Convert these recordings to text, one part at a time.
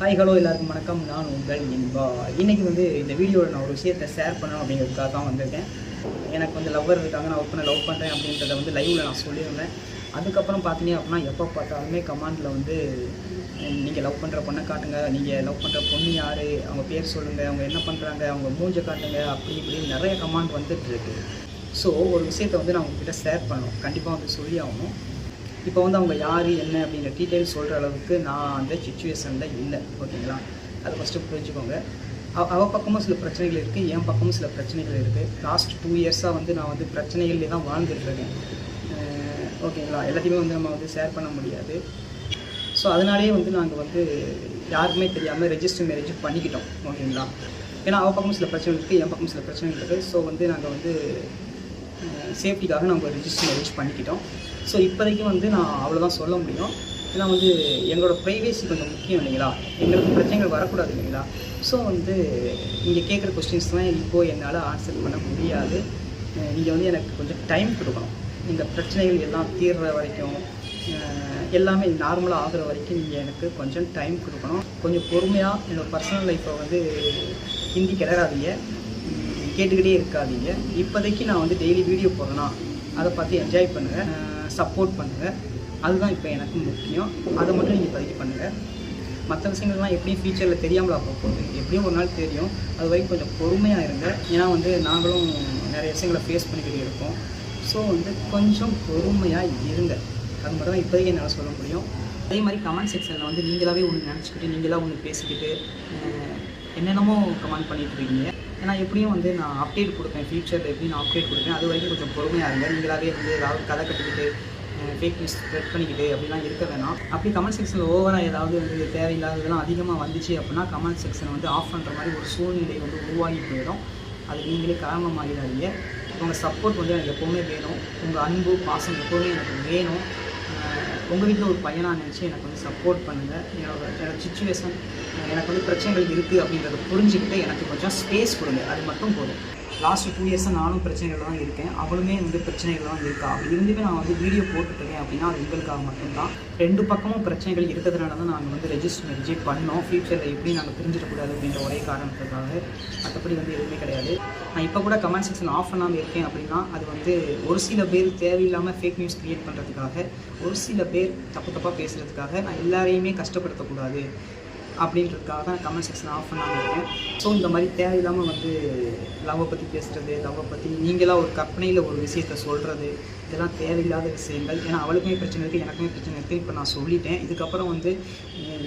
Hi hello எல்லாருக்கும் வணக்கம். நான் உங்கள் இன்பா. இன்றைக்கி வந்து இந்த வீடியோவில் நான் ஒரு விஷயத்தை ஷேர் பண்ணணும் அப்படிங்கிறதுக்காக தான் வந்திருக்கேன். எனக்கு வந்து லவ்வர் இருக்காங்க. நான் ஒப்பனை லவ் பண்ணுறேன் அப்படின்றத வந்து லைவில் நான் சொல்லியிருந்தேன். அதுக்கப்புறம் பார்த்தீங்க அப்படின்னா எப்போ பார்த்தாலுமே கமாண்டில் வந்து நீங்கள் லவ் பண்ணுற பொண்ணை காட்டுங்க. நீங்கள் லவ் பண்ணுற பொண்ணு யார்? அவங்க பேர் சொல்லுங்கள் அவங்க என்ன பண்ணுறாங்க அவங்க மூஞ்சை காட்டுங்க. அப்படி இப்படின்னு நிறைய கமாண்ட் வந்துட்டு இருக்கு. ஸோ ஒரு விஷயத்தை வந்து நான் உங்ககிட்ட ஷேர் பண்ணணும். கண்டிப்பாக வந்து சொல்லி ஆகணும். இப்போ வந்து அவங்க யார் என்ன அப்படிங்கிற டீட்டெயில்ஸ் சொல்கிற அளவுக்கு நான் அந்த சுச்சுவேஷனில் இல்லை. ஓகேங்களா அதை ஃபஸ்ட்டு புரிஞ்சுக்கோங்க. அவ பக்கமும் சில பிரச்சனைகள் இருக்குது என் பக்கமும் சில பிரச்சனைகள் இருக்குது லாஸ்ட் டூ இயர்ஸாக வந்து நான் வந்து பிரச்சனைகள்லேயே தான் வாழ்ந்துட்டுருக்கேன் ஓகேங்களா எல்லாத்தையுமே வந்து நம்ம வந்து ஷேர் பண்ண முடியாது. ஸோ அதனாலேயே வந்து நாங்கள் வந்து யாருக்குமே தெரியாமல் ரெஜிஸ்டர் மேரேஜ் பண்ணிக்கிட்டோம். ஓகேங்களா ஏன்னா அவள் பக்கமும் சில பிரச்சனைகள் இருக்குது என் பக்கமும் சில பிரச்சனைகள் இருக்குது ஸோ வந்து நாங்கள் வந்து சேஃப்டிக்காக நம்ம ரெஜிஸ்டர் மேரேஜ் பண்ணிக்கிட்டோம். ஸோ இப்போதைக்கு வந்து நான் அவ்வளோதான் சொல்ல முடியும். ஏன்னா வந்து எங்களோட ப்ரைவேசி கொஞ்சம் முக்கியம் இல்லைங்களா? எங்களுக்கு பிரச்சனைகள் வரக்கூடாது இல்லைங்களா? ஸோ வந்து நீங்கள் கேட்குற கொஸ்டின்ஸ்லாம் இப்போது என்னால் ஆன்சர் பண்ண முடியாது. நீங்கள் வந்து எனக்கு கொஞ்சம் டைம் கொடுக்கணும். இந்த பிரச்சனைகள் எல்லாம் தீர்ற வரைக்கும் எல்லாமே நார்மலாக ஆகுற வரைக்கும் நீங்கள் எனக்கு கொஞ்சம் டைம் கொடுக்கணும். கொஞ்சம் பொறுமையாக என்னோடய பர்சனல் லைஃப்பை வந்து ஹிந்தி கிளறாதீங்க. கேட்டுக்கிட்டே இருக்காதீங்க. இப்போதைக்கு நான் வந்து டெய்லி வீடியோ போடுறேன்னா அதை பார்த்து என்ஜாய் பண்ணுங்கள் சப்போர்ட் பண்ணுங்கள் அதுதான் இப்போ எனக்கு முக்கியம். அதை மட்டும் நீங்கள் இப்போதைக்கு பண்ணுங்கள் மற்ற விஷயங்கள்லாம் எப்படியும் ஃபியூச்சரில் தெரியாமலா போக போகுது எப்படியும் ஒரு நாள் தெரியும். அது வரைக்கும் கொஞ்சம் பொறுமையாக இருங்க. ஏன்னா வந்து நாங்களும் நிறைய விஷயங்களை ஃபேஸ் பண்ணிக்கிட்டு இருக்கோம். ஸோ வந்து கொஞ்சம் பொறுமையாக இருங்க. அது மட்டும் தான் இப்போதைக்கு என்னால் சொல்ல முடியும். அதே மாதிரி கமெண்ட் செக்ஷனில் வந்து நீங்களாகவே ஒன்று நினச்சிக்கிட்டு நீங்களாக ஒன்று பேசிக்கிட்டு என்னென்னமோ கமெண்ட் பண்ணிகிட்டு இருக்கீங்க. ஏன்னா எப்படியும் வந்து நான் அப்டேட் கொடுப்பேன். ஃபியூச்சரில் எப்படி நான் அப்டேட் கொடுப்பேன். அது வரைக்கும் கொஞ்சம் பொறுமையாக இருங்க. நீங்களாவே வந்து ஏதாவது கதை கட்டிக்கிட்டு ஃபேக் நியூஸ் ஸ்ப்ரெட் பண்ணிக்கிட்டு அப்படிலாம் இருக்க வேணாம். அப்படி கமெண்ட் செக்ஷனில் ஓவராக ஏதாவது வந்து தேவையில்லாததெல்லாம் அதிகமாக வந்துச்சு அப்படின்னா கமெண்ட் செக்ஷனை வந்து ஆஃப் பண்ணுற மாதிரி ஒரு சூழ்நிலை வந்து உருவாகி போயிடும். அது நீங்களே காரணமாகிடாதீங்க உங்கள் சப்போர்ட் வந்து எனக்கு எப்போவுமே வேணும். உங்கள் அன்பு பாசம் எப்போவுமே எனக்கு வேணும். உங்கள் வீட்டில் ஒரு பையனாக நினச்சி எனக்கு வந்து சப்போர்ட் பண்ணுங்கள் என்னோட என்னோட சுச்சுவேஷன் எனக்கு வந்து பிரச்சனைகள் இருக்குது அப்படின்றத புரிஞ்சுக்கிட்டு எனக்கு கொஞ்சம் ஸ்பேஸ் கொடுங்க. அது மட்டும் போதும். லாஸ்ட் டூ இயர்ஸாக நானும் பிரச்சனைகள் தான் இருக்கேன். அவளுமே வந்து பிரச்சனைகள் தான் இருக்கா? அப்படி இருந்துமே நான் வந்து வீடியோ போட்டுட்ருக்கேன் அப்படின்னா அது எங்களுக்காக மட்டும்தான். ரெண்டு பக்கமும் பிரச்சனைகள் இருக்கிறதுனால தான் நாங்கள் வந்து ரெஜிஸ்டர் மேரேஜே பண்ணோம். ஃபியூச்சரில் எப்படி நாங்கள் பிரிஞ்சிடக்கூடாது அப்படின்ற ஒரே காரணத்துக்காக மற்றபடி வந்து எதுவுமே கிடையாது. நான் இப்போ கூட கமெண்ட் செக்ஷன் ஆஃப் பண்ணாமல் இருக்கேன் அப்படின்னா அது வந்து ஒரு சில பேர் தேவையில்லாமல் ஃபேக் நியூஸ் க்ரியேட் பண்ணுறதுக்காக ஒரு சில பேர் தப்பு தப்பாக பேசுகிறதுக்காக நான் எல்லாரையுமே கஷ்டப்படுத்தக்கூடாது. அப்படின்றதுக்காக தான் கமெண்ட் செக்ஷன் ஆஃப் பண்ணாங்க ஸோ இந்த மாதிரி தேவையில்லாமல் வந்து லவ்வை பற்றி பேசுகிறது லவ்வை பற்றி நீங்களாக ஒரு கற்பனையில் ஒரு விஷயத்த சொல்கிறது இதெல்லாம் தேவையில்லாத விஷயங்கள். ஏன்னா அவளுக்குமே பிரச்சனை இருக்குது எனக்குமே பிரச்சனை இருக்குது இப்போ நான் சொல்லிட்டேன். இதுக்கப்புறம் வந்து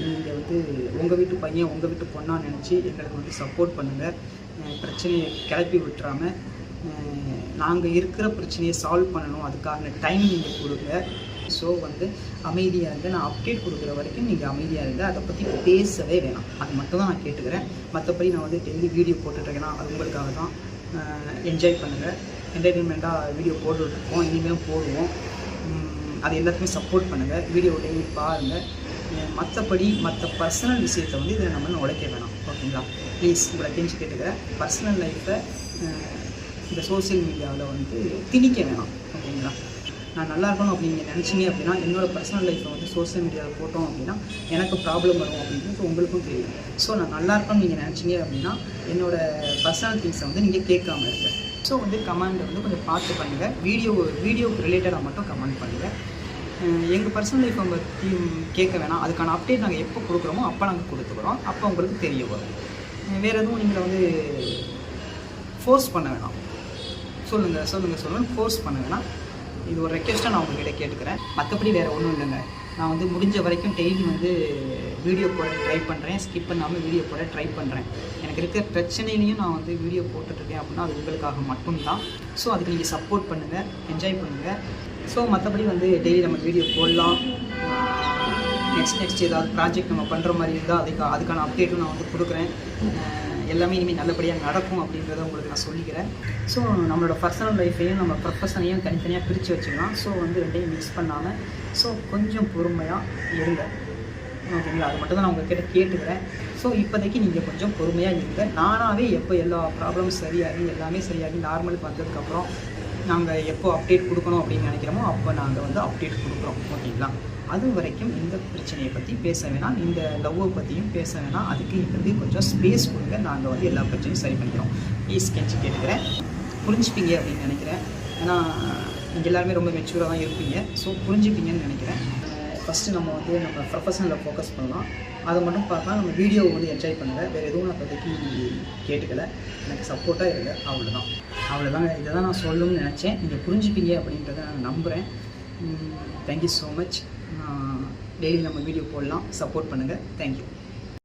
நீங்கள் வந்து உங்கள் வீட்டு பையன் உங்கள் வீட்டு பொண்ணாக நினச்சி எங்களுக்கு வந்து சப்போர்ட் பண்ணுங்கள் பிரச்சனையை கிளப்பி விட்டுறாமல் நாங்கள் இருக்கிற பிரச்சனையை சால்வ் பண்ணணும். அதுக்கான டைம் நீங்கள் கொடுங்க. ஸோ வந்து அமைதியாக இருந்து நான் அப்டேட் கொடுக்குற வரைக்கும் நீங்கள் அமைதியாக இருந்து அதை பற்றி பேசவே வேணாம். அது மட்டும் தான் நான் கேட்டுக்கிறேன். மற்றபடி நான் வந்து டெய்லி வீடியோ போட்டுட்ருக்கேன்னா அது உங்களுக்காக தான் என்ஜாய் பண்ணுங்கள் என்டர்டெயின்மெண்ட்டாக வீடியோ போட்டுட்ருக்கோம். இனிமேலும் போடுவோம். அது எல்லாத்துக்குமே சப்போர்ட் பண்ணுங்கள் வீடியோ டெய்லி பாருங்கள் மற்றபடி மற்ற பர்சனல் விஷயத்தை வந்து இதில் நம்ம உழைக்க வேணாம். ஓகேங்களா? ப்ளீஸ் உங்களை கெஞ்சி கேட்டுக்கிறேன். பர்சனல் லைஃப்பை இந்த சோஷியல் மீடியாவில் வந்து திணிக்க வேணாம். ஓகேங்களா? நான் நல்லா இருக்கணும் அப்படின்னு நீங்கள் நினச்சிங்க அப்படின்னா என்னோடய பர்சனல் லைஃப்பை வந்து சோஷியல் மீடியாவில் போட்டோம் அப்படின்னா எனக்கு ப்ராப்ளம் வரும் அப்படின்றது உங்களுக்கும் தெரியும். ஸோ நான் நல்லா இருக்கணும்னு நீங்கள் நினச்சிங்க அப்படின்னா என்னோடய பர்சனல் திங்ஸை வந்து நீங்கள் கேட்காம இருங்க. ஸோ வந்து கமெண்ட் வந்து கொஞ்சம் பார்த்து பண்ணுங்கள் வீடியோ வீடியோக்கு ரிலேட்டடாக மட்டும் கமெண்ட் பண்ணுங்கள் எங்கள் பர்சனல் லைஃப்பை பற்றி கேட்க வேணாம். அதுக்கான அப்டேட் நாங்கள் எப்போ கொடுக்குறோமோ அப்போ நாங்கள் கொடுத்துக்குறோம். அப்போ உங்களுக்கு தெரிய வரும். வேறு எதுவும் நீங்கள் வந்து ஃபோர்ஸ் பண்ண வேணாம். சொல்லுங்கள் சொல்லுங்கள் சொல்லுங்கள் ஃபோர்ஸ் பண்ண வேணாம். இது ஒரு ரெக்வெஸ்ட்டாக நான் உங்ககிட்ட கேட்டுக்கிறேன். மற்றபடி வேறு ஒன்றும் இல்லைங்க. நான் வந்து முடிஞ்ச வரைக்கும் டெய்லி வந்து வீடியோ போட ட்ரை பண்ணுறேன் ஸ்கிப் பண்ணாமல் வீடியோ போட ட்ரை பண்ணுறேன் எனக்கு இருக்கிற பிரச்சனையிலையும் நான் வந்து வீடியோ போட்டுட்ருக்கேன் அப்படின்னா அது உங்களுக்காக மட்டும்தான். ஸோ அதுக்கு நீங்கள் சப்போர்ட் பண்ணுங்கள் என்ஜாய் பண்ணுங்கள் ஸோ மற்றபடி வந்து டெய்லி நம்ம வீடியோ போடலாம். நெக்ஸ்ட் நெக்ஸ்ட் ஏதாவது ப்ராஜெக்ட் நம்ம பண்ணுற மாதிரி இருந்தால் அதுக்கு அதுக்கான அப்டேட்டும் நான் வந்து கொடுக்குறேன். எல்லாமே இனிமேல் நல்லபடியாக நடக்கும் அப்படின்றத உங்களுக்கு நான் சொல்லிக்கிறேன். ஸோ நம்மளோட பர்சனல் லைஃப்பையும் நம்ம ப்ரொஃபஷனையும் தனித்தனியாக பிரித்து வச்சுக்கலாம். ஸோ வந்து ரெண்டையும் மிக்ஸ் பண்ணாமல் ஸோ கொஞ்சம் பொறுமையாக இருங்க. ஓகேங்களா அது மட்டும் தான் நான் உங்ககிட்ட கேட்டுக்கிறேன். ஸோ இப்போதைக்கு நீங்கள் கொஞ்சம் பொறுமையாக இருங்க. நானாகவே எப்போ எல்லா ப்ராப்ளமும் சரியாகி எல்லாமே சரியாகி நார்மலுக்கு வந்ததுக்கப்புறம் நாங்கள் எப்போ அப்டேட் கொடுக்கணும் அப்படின்னு நினைக்கிறோமோ அப்போ நாங்கள் வந்து அப்டேட் கொடுக்குறோம். ஓகேங்களா அது வரைக்கும் இந்த பிரச்சனையை பற்றி பேச வேணாம். இந்த லவ்வை பற்றியும் பேச வேணாம். அதுக்கு எங்களுக்கு கொஞ்சம் ஸ்பேஸ் கொடுங்க. நாங்கள் வந்து எல்லா பிரச்சனையும் சரி பண்ணிக்கிறோம். ப்ளீஸ் கெஞ்சி கேட்டுக்கிறேன். புரிஞ்சுப்பீங்க அப்படின்னு நினைக்கிறேன். ஏன்னா நீங்கள் எல்லாருமே ரொம்ப மெச்சூராக தான் இருப்பீங்க. ஸோ புரிஞ்சுப்பீங்கன்னு நினைக்கிறேன். ஃபஸ்ட்டு நம்ம வந்து நம்ம ப்ரொஃபஷனில் ஃபோக்கஸ் பண்ணலாம். அதை மட்டும் பார்த்தா நம்ம வீடியோவை வந்து என்ஜாய் பண்ணுங்கள் வேறு எதுவும் நான் இப்போதைக்கு கேட்டுக்கல. எனக்கு சப்போர்ட்டாக இருங்க. அவ்வளோதான் அவ்வளோதான் இதை தான் நான் சொல்லணும்னு நினச்சேன். நீங்கள் புரிஞ்சுப்பீங்க அப்படின்றத நான் நம்புகிறேன் thank you so much daily நம்ம வீடியோ போடலாம். சப்போர்ட் பண்ணுங்கள் தேங்க்யூ